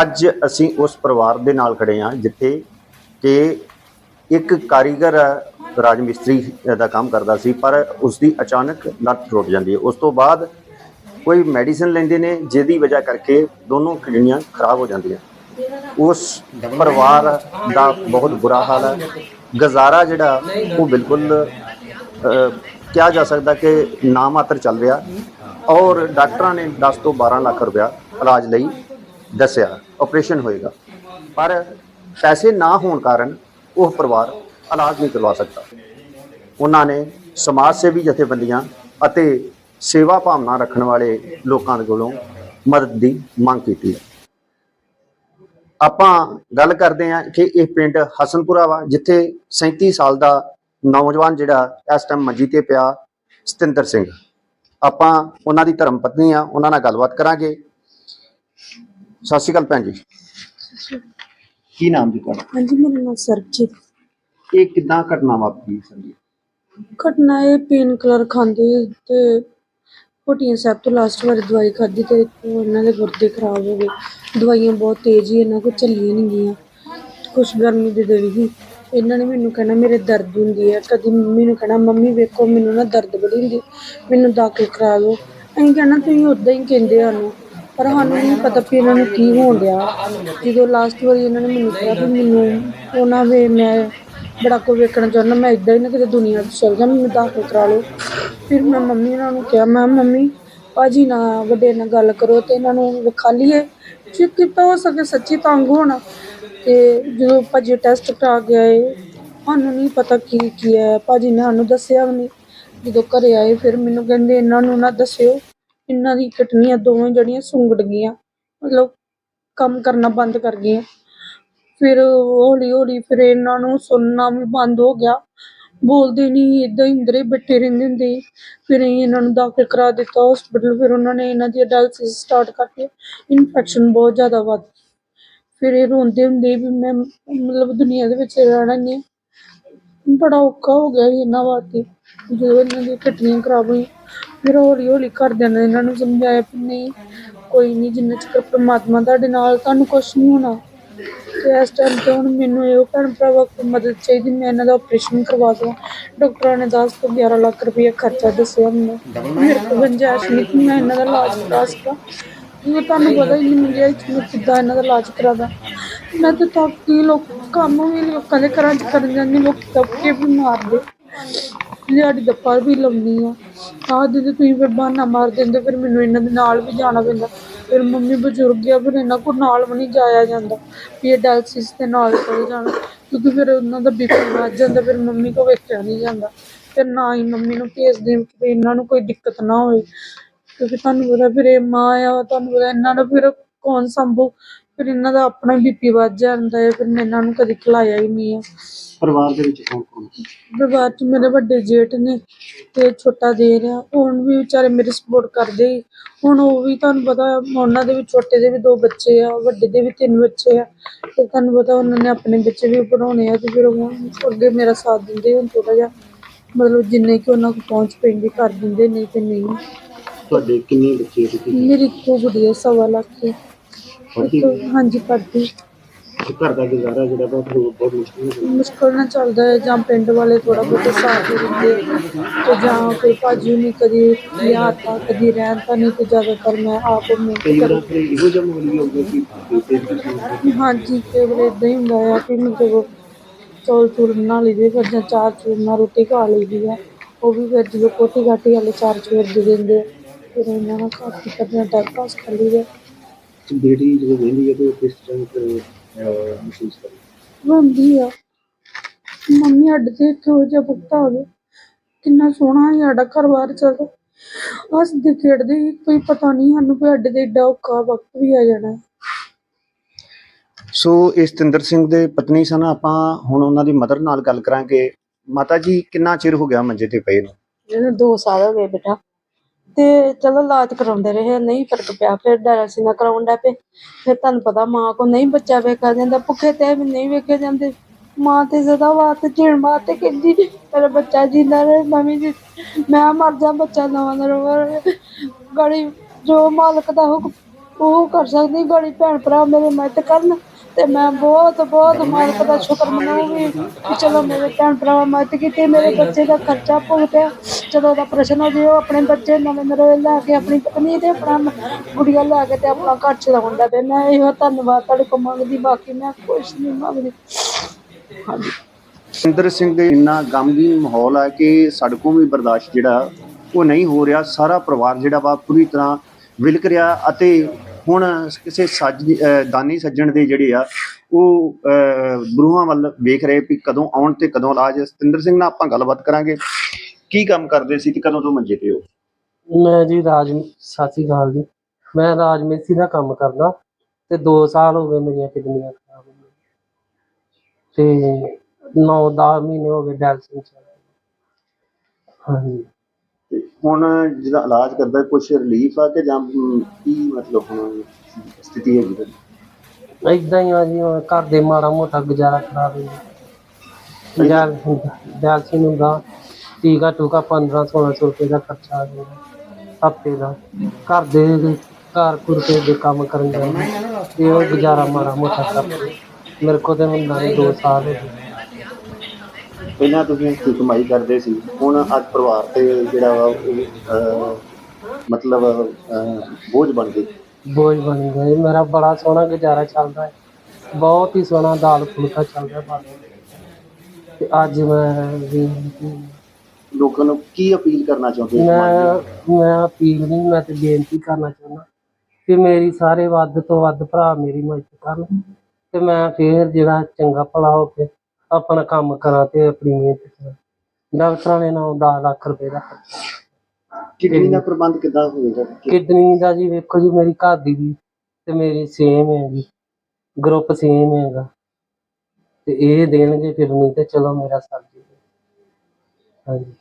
ਅੱਜ ਅਸੀਂ ਉਸ ਪਰਿਵਾਰ ਦੇ ਨਾਲ ਖੜੇ ਹਾਂ ਜਿੱਥੇ ਕਿ ਇੱਕ ਕਾਰੀਗਰ ਰਾਜ ਮਿਸਤਰੀ ਦਾ ਕੰਮ ਕਰਦਾ ਸੀ, ਪਰ ਉਸ ਦੀ ਅਚਾਨਕ ਲੱਤ ਟੁੱਟ ਜਾਂਦੀ ਹੈ। ਉਸ ਤੋਂ ਬਾਅਦ ਕੋਈ ਮੈਡੀਸਨ ਲੈਂਦੇ ਨੇ, ਜਿਹਦੀ ਵਜ੍ਹਾ ਕਰਕੇ ਦੋਨੋਂ ਕਿਡਨੀਆਂ ਖਰਾਬ ਹੋ ਜਾਂਦੀਆਂ। ਉਸ ਪਰਿਵਾਰ ਦਾ ਬਹੁਤ ਬੁਰਾ ਹਾਲ ਹੈ। ਗੁਜ਼ਾਰਾ ਜਿਹੜਾ, ਉਹ ਬਿਲਕੁਲ ਕਿਹਾ ਜਾ ਸਕਦਾ ਕਿ ਨਾ ਮਾਤਰ ਚੱਲ ਰਿਹਾ। ਔਰ ਡਾਕਟਰਾਂ ਨੇ 10 ਤੋਂ 12 ਲੱਖ ਰੁਪਇਆ ਇਲਾਜ ਲਈ ਦੱਸਿਆ ਆਪਰੇਸ਼ਨ ਹੋਏਗਾ। ਪਰ ਪੈਸੇ ਨਾ ਹੋਣ ਕਾਰਨ ਉਹ ਪਰਿਵਾਰ ਇਲਾਜ ਨਹੀਂ ਕਰਵਾ ਸਕਦਾ। ਉਹਨਾਂ ਨੇ ਸਮਾਜ ਸੇਵੀ ਜਥੇਬੰਦੀਆਂ ਅਤੇ ਸੇਵਾ ਭਾਵਨਾ ਰੱਖਣ ਵਾਲੇ ਲੋਕਾਂ ਦੇ ਕੋਲੋਂ ਮਦਦ ਦੀ ਮੰਗ ਕੀਤੀ ਹੈ। ਆਪਾਂ ਗੱਲ ਕਰਦੇ ਹਾਂ ਕਿ ਇਹ ਪਿੰਡ ਹਸਨਪੁਰਾ ਵਾ, ਜਿੱਥੇ 37 ਸਾਲ ਦਾ ਨੌਜਵਾਨ ਜਿਹੜਾ ਇਸ ਟਾਈਮ ਮੰਜੀ ਤੇ ਪਿਆ, ਸਤਿੰਦਰ ਸਿੰਘ। ਆਪਾਂ ਉਹਨਾਂ ਦੀ ਧਰਮ ਪਤਨੀ ਆ ਉਹਨਾਂ ਨਾਲ ਗੱਲਬਾਤ ਕਰਾਂਗੇ। ਸਤਿ ਸ਼੍ਰੀ ਅਕਾਲ ਭੈਣ ਜੀ। ਕੀ ਨਾਮ ਜੀ ਤੁਹਾਡਾ? ਹਾਂਜੀ ਮੇਰਾ ਨਾਮ ਸਰਬਜੀਤ। ਇਹ ਕਿਦਾਂ ਘਟਨਾ ਵਾਪਰੀ ਸੰਜੀ ਘਟਨਾ ਇਹ ਪੇਨ ਕਿਲਰ ਖਾਂਦੇ ਤੇ ਪੋਟੀਆਂ ਸਾਹਿਬ ਤੋਂ ਲਾਸਟ ਵਾਰੀ ਦਵਾਈ ਖਾਧੀ ਤੇ ਉਹ ਇਹਨਾਂ ਦੇ ਗੁਰਦੇ ਖਰਾਬ ਹੋ ਗਏ। ਦਵਾਈਆਂ ਬਹੁਤ ਤੇਜ਼ ਹੀ ਇਹਨਾਂ ਕੋਲ ਚੱਲੀਆਂ ਨਹੀਂ ਗਈਆਂ। ਕੁਛ ਗਰਮੀ ਦੇ ਦਿਨ ਹੀ ਇਹਨਾਂ ਨੇ ਮੈਨੂੰ ਕਹਿਣਾ ਮੇਰੇ ਦਰਦ ਹੁੰਦੀ ਹੈ ਕਦੀ ਮੰਮੀ ਨੂੰ ਕਹਿਣਾ ਮੰਮੀ ਵੇਖੋ ਮੈਨੂੰ ਨਾ ਦਰਦ ਬੜੀ ਹੁੰਦੀ ਮੈਨੂੰ ਦਾਖਲ ਕਰਾ ਦਿਓ। ਅਸੀਂ ਕਹਿਣਾ ਤੁਸੀਂ ਉਦਾਂ ਹੀ ਕਹਿੰਦੇ ਸਾਨੂੰ ਪਰ ਸਾਨੂੰ ਨਹੀਂ ਪਤਾ ਵੀ ਇਹਨਾਂ ਨੂੰ ਕੀ ਹੋਣ ਡਿਆ। ਜਦੋਂ ਲਾਸਟ ਵਾਰੀ ਇਹਨਾਂ ਨੇ ਮੈਨੂੰ ਕਿਹਾ ਵੀ ਮੈਨੂੰ ਉਹਨਾਂ ਵੇ ਮੈਂ ਬੜਾ ਕੋ ਵੇਖਣਾ ਚਾਹੁੰਦਾ, ਮੈਂ ਇਦਾਂ ਹੀ ਨਾ ਕਿਤੇ ਦੁਨੀਆ 'ਚ ਚਲ ਜਾ, ਮੈਨੂੰ ਦਾਖਲ ਕਰਾ ਲਓ। ਫਿਰ ਮੈਂ ਮੰਮੀ ਉਹਨਾਂ ਨੂੰ ਕਿਹਾ, ਮੈਂ ਮੰਮੀ, ਭਾਜੀ ਨਾ ਵੱਡੇ ਨਾਲ ਗੱਲ ਕਰੋ ਤੇ ਇਹਨਾਂ ਨੂੰ ਵਿਖਾ ਲਈਏ। ਜੇ ਕਿਤਾ ਹੋ ਸਕੇ ਸੱਚੀ ਤੰਗ ਹੋਣਾ। ਤੇ ਜਦੋਂ ਭਾਜੀ ਟੈਸਟ ਕਰਾ ਕੇ ਆਏ, ਸਾਨੂੰ ਨਹੀਂ ਪਤਾ ਕੀ ਕੀ ਹੈ। ਭਾਜੀ ਨੇ ਸਾਨੂੰ ਦੱਸਿਆ ਵੀ ਨਹੀਂ। ਜਦੋਂ ਘਰੇ ਆਏ, ਫਿਰ ਮੈਨੂੰ ਕਹਿੰਦੇ, ਇਹਨਾਂ ਨੂੰ ਨਾ ਦੱਸਿਓ। ਇਹਨਾਂ ਦੀ ਕਿਡਨੀਆਂ ਦੋਵੇਂ ਜਿਹੜੀਆਂ ਸੁੰਗੜ ਗਈਆਂ, ਮਤਲਬ ਕੰਮ ਕਰਨਾ ਬੰਦ ਕਰ ਗਈਆਂ। ਫਿਰ ਹੌਲੀ ਹੌਲੀ ਫਿਰ ਇਹਨਾਂ ਨੂੰ ਸੁਣਨਾ ਵੀ ਬੰਦ ਹੋ ਗਿਆ। ਬੋਲਦੇ ਨਹੀਂ ਇਦਾਂ ਹੀ ਅੰਦਰੇ ਬੈਠੇ ਰਹਿੰਦੇ ਹੁੰਦੇ ਸੀ। ਫਿਰ ਅਸੀਂ ਇਹਨਾਂ ਨੂੰ ਦਾਖਲ ਕਰਾ ਦਿੱਤਾ ਹਸਪੀਟਲ ਫਿਰ ਉਹਨਾਂ ਨੇ ਇਹਨਾਂ ਦੀ ਡਾਇਲਸਿਸ ਸਟਾਰਟ ਕਰਕੇ ਇਨਫੈਕਸ਼ਨ ਬਹੁਤ ਜ਼ਿਆਦਾ ਵੱਧ ਗਈ। ਫਿਰ ਇਹ ਰੋਂਦੇ ਹੁੰਦੇ ਵੀ ਮੈਂ ਮਤਲਬ ਦੁਨੀਆ ਦੇ ਵਿੱਚ ਰਹਿਣਾ ਨਹੀਂ ਹੈ। ਬੜਾ ਔਖਾ ਹੋ ਗਿਆ ਸੀ ਇਹਨਾਂ ਵਾਸਤੇ। ਜਦੋਂ ਇਹਨਾਂ ਦੀ ਕਿਡਨੀਆਂ ਖਰਾਬ ਹੋਈ ਫਿਰ ਹੌਲੀ ਹੌਲੀ ਘਰਦਿਆਂ ਨੇ ਇਹਨਾਂ ਨੂੰ ਸਮਝਾਇਆ ਵੀ ਨਹੀਂ, ਕੋਈ ਨਹੀਂ, ਜਿੰਨਾ ਚਿਰ ਪਰਮਾਤਮਾ ਤੁਹਾਡੇ ਨਾਲ, ਤੁਹਾਨੂੰ ਕੁਝ ਨਹੀਂ ਹੋਣਾ। ਤੇ ਇਸ ਟਾਈਮ ਤੇ ਹੁਣ ਮੈਨੂੰ ਇਹ ਭੈਣ ਭਰਾਵਾਂ ਕੋਲ ਮਦਦ ਚਾਹੀਦੀ, ਮੈਂ ਇਹਨਾਂ ਦਾ ਆਪਰੇਸ਼ਨ ਕਰਵਾ ਦਵਾਂ। ਡਾਕਟਰਾਂ ਨੇ 10 ਤੋਂ 11 ਲੱਖ ਰੁਪਏ ਖਰਚਾ ਦੱਸਿਆ ਮੈਨੂੰ। ਮੇਰੇ ਕੋਲ ਗੁੰਜਾਇਸ਼ ਨਹੀਂ ਕਿ ਮੈਂ ਇਹਨਾਂ ਦਾ ਇਲਾਜ ਕਰਾ ਸਕਾਂ। ਇਹ ਤੁਹਾਨੂੰ ਪਤਾ ਹੀ ਨਹੀਂ ਮਿਲਿਆ ਕਿ ਮੈਂ ਕਿੱਦਾਂ ਇਹਨਾਂ ਦਾ ਇਲਾਜ ਕਰਾਦਾ ਮੈਂ ਤਾਂ ਤੱਕ ਹੀ ਲੋਕ ਕੰਮ ਵੀ ਲੋਕਾਂ ਦੇ ਘਰਾਂ 'ਚ ਕਰਨ ਜਾਂਦੀ, ਲੋਕ ਤੱਕ ਕੇ ਵੀ ਮਾਰਦੇ ਦਾ ਦੱਪਾ ਵੀ ਲਾਉਂਦੀ ਆ ਆਹ ਦੇ ਤੁਸੀਂ ਫਿਰ ਬਹਾਨਾ ਮਾਰ ਦਿੰਦੇ, ਫਿਰ ਮੈਨੂੰ ਇਹਨਾਂ ਦੇ ਨਾਲ ਵੀ ਜਾਣਾ ਪੈਂਦਾ। ਫਿਰ ਮੰਮੀ ਬਜ਼ੁਰਗ ਆ, ਫਿਰ ਇਹਨਾਂ ਕੋਲ ਨਾਲ ਵੀ ਨਹੀਂ ਜਾਇਆ ਜਾਂਦਾ, ਵੀ ਇਹ ਡਾਇਲਸਿਸ ਦੇ ਨਾਲ ਚਲੇ ਜਾਣਾ। ਕਿਉਂਕਿ ਫਿਰ ਉਹਨਾਂ ਦਾ ਬੀਪੀ ਵੱਧ ਜਾਂਦਾ, ਫਿਰ ਮੰਮੀ ਕੋ ਵੇਖਿਆ ਨਹੀਂ ਜਾਂਦਾ। ਫਿਰ ਨਾ ਹੀ ਮੰਮੀ ਨੂੰ ਭੇਜਦੇ ਕਿ ਇਹਨਾਂ ਨੂੰ ਕੋਈ ਦਿੱਕਤ ਨਾ ਹੋਏ ਕਿਉਂਕਿ ਤੁਹਾਨੂੰ ਪਤਾ ਫਿਰ ਇਹ ਮਾਂ ਆ, ਤੁਹਾਨੂੰ ਪਤਾ ਇਹਨਾਂ ਨੂੰ ਫਿਰ ਕੌਣ ਸੰਭੂ। ਫਿਰ ਇਹਨਾਂ ਦਾ ਆਪਣਾ ਬੀਪੀ ਵੱਧ ਜਾਂਦਾ ਹੈ ਫਿਰ ਮੈਂ ਇਹਨਾਂ ਨੂੰ ਕਦੇ ਖਿਲਾਇਆ ਹੀ ਨਹੀਂ ਆ ਪਰਿਵਾਰ ਦੇ ਵਿੱਚ ਕੌਣ ਕੌਣ ਪਰਿਵਾਰ 'ਚ ਮੇਰੇ ਵੱਡੇ ਜੇਠ ਨੇ ਤੇ ਛੋਟਾ ਦੇਰ ਆ। ਹੁਣ ਵੀ ਵਿਚਾਰੇ ਮੇਰੀ ਸਪੋਰਟ ਕਰਦੇ ਹੀ। ਹੁਣ ਉਹ ਵੀ ਤੁਹਾਨੂੰ ਪਤਾ ਉਹਨਾਂ ਦੇ ਵੀ ਛੋਟੇ ਦੇ ਵੀ ਦੋ ਬੱਚੇ ਆ ਵੱਡੇ ਦੇ ਵੀ ਤਿੰਨ ਬੱਚੇ ਆ। ਤੇ ਤੁਹਾਨੂੰ ਪਤਾ ਉਹਨਾਂ ਨੇ ਆਪਣੇ ਬੱਚੇ ਵੀ ਪੜਾਉਣੇ ਆ ਤੇ ਫਿਰ ਉਹ ਅੱਗੇ ਮੇਰਾ ਸਾਥ ਦਿੰਦੇ ਹੁਣ ਥੋੜਾ ਜਿਹਾ ਮਤਲਬ ਜਿੰਨੇ ਕਿ ਉਹਨਾਂ ਕੋਲ ਪਹੁੰਚ ਪੈਂਦੀ ਕਰ ਦਿੰਦੇ ਨਹੀਂ ਤੇ ਨਹੀਂ। ਤੁਹਾਡੇ ਕਿੰਨੇ ਬੱਚੇ ਤੁਸੀਂ? ਮੇਰੀ ਇੱਕੋ ਗੁੜੀਆ ਸਵਾ ਲੱਖ। ਦੀ ਪੜ੍ਹਦੀ? ਹਾਂਜੀ ਪੜ੍ਹਦੀ। ਘਰ ਦਾ ਗੁਜ਼ਾਰਾ ਜਿਹੜਾ ਬਹੁਤ ਬਹੁਤ ਮੁਸ਼ਕਿਲ ਹੈ ਮੁਸ਼ਕਲ ਨਾਲ ਚੱਲਦਾ ਹੈ ਜਾਂ ਪਿੰਡ ਵਾਲੇ ਥੋੜਾ ਬਹੁਤ ਸਾਥ ਦੇ ਦਿੰਦੇ ਤੇ ਜਾਂ ਕੋਈ ਭਾਜੀ ਨਹੀਂ ਕਦੀ ਲਿਆ ਤਾਂ ਕਦੀ ਰਹਿਣ ਤਾਂ ਨਹੀਂ ਤੇ ਜ਼ਿਆਦਾਤਰ ਮੈਂ ਆਪ ਮਿਹਨਤ ਕਈ ਵਾਰ ਕਰ ਫਿਰ ਇਹੋ ਜਿਹਾ ਮਾਹੌਲ ਵੀ ਹੋਊਗਾ ਕਿ ਬੇਟੇ ਤੁਸੀਂ ਹਾਂਜੀ ਕਈ ਵੇਲੇ ਇਦਾਂ ਹੀ ਹੁੰਦਾ ਆ ਕਿ ਮਤਲਬ ਚੌਲ ਚੂਲ ਬਣਾ ਲਈਦੇ ਫਿਰ ਜਾਂ ਚਾਰ ਚੂਰ ਨਾਲ ਰੋਟੀ ਖਾ ਲਈਦੀ ਆ। ਉਹ ਵੀ ਫਿਰ ਜਦੋਂ ਕੋਟੀ ਕਾਟੀ ਵਾਲੇ ਚਾਰ ਚੂਰ ਦੇ ਦਿੰਦੇ ਆ, ਫਿਰ ਇਹਨਾਂ ਨਾਲ ਕਾਫੀ ਕਰਨਾ ਟਾਈਮ ਪਾਸ ਕਰ ਲਈਦਾ। ਬੇਟੀ ਜਦੋਂ ਵੇਂਦੀ ਹੈ ਤਾਂ ਕਿਸ ਤਰ੍ਹਾਂ ਮਹਿਸੂਸ ਕਰਦੀ? ਰੋਂਦੀ ਆ। ਮੰਮੀ ਅੱਡ ਤੇ ਕਿਹੋ ਜਿਹਾ ਪੁੱਤਾ ਹੋਵੇ। ਕਿੰਨਾ ਸੋਹਣਾ ਸੀ ਸਾਡਾ ਘਰ ਬਾਰ ਚੱਲਦਾ ਹੱਸਦੇ ਖੇਡਦੇ ਸੀ, ਕੋਈ ਪਤਾ ਨਹੀਂ ਸਾਨੂੰ ਵੀ ਅੱਡ ਦੇ ਏਡਾ ਔਖਾ ਵਕਤ ਵੀ ਆ ਜਾਣਾ। ਸੋ ਇਹ ਸਤਿੰਦਰ ਸਿੰਘ ਦੇ ਪਤਨੀ ਸਨ ਆਪਾਂ ਹੁਣ ਉਹਨਾਂ ਦੀ ਮਦਰ ਨਾਲ ਗੱਲ ਕਰਾਂਗੇ। ਮਾਤਾ ਜੀ ਕਿੰਨਾ ਚਿਰ ਹੋ ਗਿਆ ਮੰਜੇ ਤੇ ਪਏ ਨੂੰ? ਇਹਨੂੰ 2 ਸਾਲ ਹੋ ਗਏ ਬੇਟਾ। ਤੇ ਚਲੋ ਇਲਾਜ ਕਰਾਉਂਦੇ ਰਹੇ, ਨਹੀਂ ਫ਼ਰਕ ਪਿਆ, ਫਿਰ ਡਾਇਲਸਿਸ ਨਾ ਕਰਾਉਣ ਦਾ ਪਏ। ਫਿਰ ਤੁਹਾਨੂੰ ਪਤਾ ਮਾਂ ਕੋ ਨਹੀਂ ਬੱਚਾ ਵੇਖਿਆ ਜਾਂਦਾ, ਭੁੱਖੇ ਤੇ ਵੀ ਨਹੀਂ ਵੇਖੇ ਜਾਂਦੇ। ਮਾਂ ਤੇ ਜ਼ਦਾ ਬਾਤ ਜੀਣ ਬਾਤ ਕਹਿੰਦੀ ਮੇਰਾ ਬੱਚਾ ਜਿੰਦਾ ਰਹੇ, ਨਵੀਂ ਜੀ, ਮੈਂ ਮਰ ਜਾ, ਬੱਚਾ ਨਵਾਂ ਨਾ ਰਵੇ। ਗੜੀ ਜੋ ਮਾਲਕ ਦਾ ਹੁਕਮ, ਉਹ ਕਰ ਸਕਦੀ, ਗਾੜੀ ਭੈਣ ਭਰਾ ਮੇਰੇ ਮਦਦ ਕਰਨ, ਤੇ ਮੈਂ ਬਹੁਤ ਬਹੁਤ ਮਾਲਕ ਦਾ ਸ਼ੁਕਰ ਮਨਾਉਂਗੀ ਕਿ ਚਲੋ ਮੇਰੇ ਭੈਣ ਭਰਾ ਮਦਦ ਕੀਤੀ, ਮੇਰੇ ਬੱਚੇ ਦਾ ਖਰਚਾ ਭੁਗਤਿਆ। ਜਦੋਂ ਦਾ ਪ੍ਰਸ਼ਨ ਹੋ ਜੇ ਉਹ ਆਪਣੇ ਬੱਚੇ ਨਵੇਂ ਨਵੇਂ ਲੈ ਕੇ ਆਪਣੀ ਪਤਨੀ ਤੇ ਆਪਣਾ ਗੁੜੀਆ ਲੈ ਕੇ ਤੇ ਆਪਣਾ ਘਰ ਚਲਾਉਂਦਾ ਤੇ ਮੈਂ ਇਹੋ ਧੰਨਵਾਦ ਤੁਹਾਡੇ ਕੋਲ ਮੰਗਦੀ ਬਾਕੀ ਮੈਂ ਕੁਛ ਨਹੀਂ ਮੰਗਦੀ। ਹਾਂਜੀ। ਸਿੰਦਰ ਸਿੰਘ ਦੇ ਇੰਨਾ ਗਮਗੀਨ ਮਾਹੌਲ ਆ ਕਿ ਸਾਡੇ ਕੋਲ ਵੀ ਬਰਦਾਸ਼ਤ ਜਿਹੜਾ ਉਹ ਨਹੀਂ ਹੋ ਰਿਹਾ। ਸਾਰਾ ਪਰਿਵਾਰ ਜਿਹੜਾ ਵਾ ਪੂਰੀ ਤਰ੍ਹਾਂ ਵਿਲਕ ਰਿਹਾ ਅਤੇ ਹੁਣ ਕਿਸੇ ਸੱਜ ਦਾਨੀ ਸੱਜਣ ਦੇ ਜਿਹੜੇ ਆ ਉਹ ਅਹ, ਗੁਰੂਆਂ ਵੱਲ ਵੇਖ ਰਹੇ ਵੀ ਕਦੋਂ ਆਉਣ ਤੇ ਕਦੋਂ ਇਲਾਜ। ਸਤਿੰਦਰ ਸਿੰਘ ਨਾਲ ਆਪਾਂ ਗੱਲਬਾਤ ਕਰਾਂਗੇ। ਕੀ ਕੰਮ ਕਰਦੇ ਸੀ ਤੇ ਕਦੋਂ ਤੋਂ ਮੰਜੇ ਤੇ ਹੋ? ਮੈਂ ਜੀ ਰਾਜ ਸ਼੍ਰੀ ਅਕਾਲ ਜੀ। ਮੈਂ ਰਾਜ ਮਿਸਤਰੀ ਦਾ ਕੰਮ ਕਰਦਾ ਤੇ 2 ਸਾਲ ਹੋ ਗਏ ਮੇਰੀਆਂ ਕਿਡਨੀਆਂ ਖਰਾਬ ਹੋ ਗਈਆਂ ਤੇ 9-10 ਮਹੀਨੇ ਹੋ ਗਏ ਡਾਇਲਸਿਸ ਚੱਲ ਰਹੀ। ਹਾਂਜੀ। ਤੇ ਹੁਣ ਜਿਹਦਾ ਇਲਾਜ ਕਰਦਾ ਕੁਝ ਰਿਲੀਫ ਆ ਕਿ ਜਾਂ ਕੀ ਮਤਲਬ ਹੁਣ ਸਥਿਤੀ ਹੈਗੀ ਤੁਹਾਡੀ? ਏਦਾਂ ਹੀ ਆ ਜੀ ਹੁਣ ਘਰ ਦੇ ਮਾੜਾ ਮੋਟਾ ਗੁਜ਼ਾਰਾ ਕਰਾ ਦਿੰਦੇ ਡਾਇਲ ਡਾਇਲਸਿਸ ਹੁੰਦਾ। ਟੀਕਾ ਟੂਕਾ 1500 ਰੁਪਏ ਦਾ ਖਰਚਾ ਆ ਜਾਂਦਾ ਹਫ਼ਤੇ ਦਾ। ਘਰ ਦੇ ਘਰ ਕੁਰਤੇ ਦੇ ਕੰਮ ਕਰਨ ਜਾਂਦੇ ਤੇ ਉਹ ਗੁਜ਼ਾਰਾ ਮਾੜਾ ਮੋਟਾ ਕਰਦੇ ਮੇਰੇ ਕੋਲ ਤੇ ਹੁੰਦਾ ਨਹੀਂ 2 ਸਾਲ ਹੋ ਗਏ। ਪਹਿਲਾਂ ਤੁਸੀਂ ਇੱਥੇ ਕਮਾਈ ਕਰਦੇ ਸੀ? ਹੁਣ ਅੱਜ ਪਰਿਵਾਰ ਤੇ ਜਿਹੜਾ ਵਾ ਉਹ ਅਹ, ਮਤਲਬ ਅਹ, ਬੋਝ ਬਣ ਗਈ ਬੋਝ ਬਣ ਗਿਆ ਜੀ ਮੇਰਾ ਬੜਾ ਸੋਹਣਾ ਗੁਜ਼ਾਰਾ ਚੱਲਦਾ ਹੈ। ਬਹੁਤ ਹੀ ਸੋਹਣਾ ਦਾਲ ਫੁਲਕਾ ਚੱਲਦਾ ਬਾਕੀ ਤੇ ਅੱਜ ਮੈਂ ਵੀ ਲੋਕਾਂ ਨੂੰ ਕੀ ਅਪੀਲ ਕਰਨਾ ਚਾਹੁੰਦੇ ਹੋ ਮੈਂ ਮੈਂ ਅਪੀਲ ਨਹੀਂ ਮੈਂ ਤੇ ਬੇਨਤੀ ਕਰਨਾ ਚਾਹੁੰਦਾ ਕਿ ਮੇਰੀ ਸਾਰੇ ਵੱਧ ਤੋਂ ਵੱਧ ਭਰਾ ਮੇਰੀ ਮਦਦ ਕਰਨ ਤੇ ਮੈਂ ਫੇਰ ਜਿਹੜਾ ਚੰਗਾ ਭਲਾ ਹੋ ਕੇ ਆਪਣਾ ਕੰਮ ਕਰਾਂ ਤੇ ਆਪਣੀ ਮਿਹਨਤ ਕਰਾਂ। ਡਾਕਟਰਾਂ ਨੇ ਨਾ 10 ਲੱਖ ਰੁਪਏ ਦਾ ਕਿਡਨੀ ਦਾ ਪ੍ਰਬੰਧ ਕਿੱਦਾਂ ਹੋਵੇਗਾ ਕਿਡਨੀ ਦਾ ਜੀ ਵੇਖੋ ਜੀ ਮੇਰੀ ਘਰ ਦੀ ਵੀ ਤੇ ਮੇਰੀ ਸੇਮ ਹੈ ਜੀ। ਗਰੁੱਪ ਸੇਮ ਹੈਗਾ। ਤੇ ਇਹ ਦੇਣਗੇ ਕਿਡਨੀ ਤੇ ਚਲੋ ਮੇਰਾ ਸਰ ਜੀ। ਹਾਂਜੀ।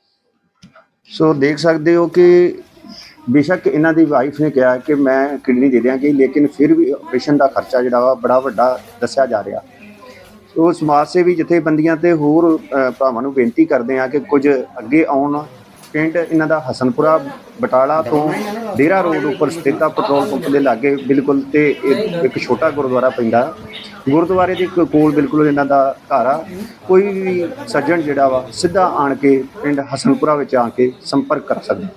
ਸੋ ਦੇਖ ਸਕਦੇ ਹੋ ਕਿ ਬੇਸ਼ੱਕ ਇਹਨਾਂ ਦੀ ਵਾਈਫ ਨੇ ਕਿਹਾ ਕਿ ਮੈਂ ਕਿਡਨੀ ਦੇ ਦਿਆਂਗੀ, ਲੇਕਿਨ ਫਿਰ ਵੀ ਆਪਰੇਸ਼ਨ ਦਾ ਖਰਚਾ ਜਿਹੜਾ ਵਾ ਬੜਾ ਵੱਡਾ ਦੱਸਿਆ ਜਾ ਰਿਹਾ। ਸੋ ਸਮਾਜ ਸੇਵੀ ਜਥੇਬੰਦੀਆਂ ਤੇ ਹੋਰ ਭਰਾਵਾਂ ਨੂੰ ਬੇਨਤੀ ਕਰਦੇ ਆ ਕਿ ਕੁਝ ਅੱਗੇ ਆਉਣ। ਪਿੰਡ ਇਹਨਾਂ ਦਾ ਹਸਨਪੁਰਾ ਬਟਾਲਾ ਤੋਂ ਡੇਰਾ ਰੋਡ ਉੱਪਰ ਸਥਿਤ ਆ, ਪੈਟਰੋਲ ਪੰਪ ਦੇ ਲਾਗੇ, ਬਿਲਕੁਲ ਤੇ ਇੱਕ ਛੋਟਾ ਗੁਰਦੁਆਰਾ ਪੈਂਦਾ। ਗੁਰਦੁਆਰੇ ਦੇ ਕ- ਕੋਲ ਬਿਲਕੁਲ ਇਹਨਾਂ ਦਾ ਘਰ ਆ। ਕੋਈ ਵੀ ਸੱਜਣ ਜਿਹੜਾ ਵਾ, ਸਿੱਧਾ ਆਣ ਕੇ ਪਿੰਡ ਹਸਨਪੁਰਾ ਵਿੱਚ ਆ ਕੇ ਸੰਪਰਕ ਕਰ ਸਕਦਾ।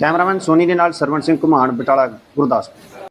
ਕੈਮਰਾਮੈਨ ਸੋਨੀ ਦੇ ਨਾਲ ਸਰਵਣ ਸਿੰਘ ਘੁਮਾਣ, ਬਟਾਲਾ, ਗੁਰਦਾਸਪੁਰ।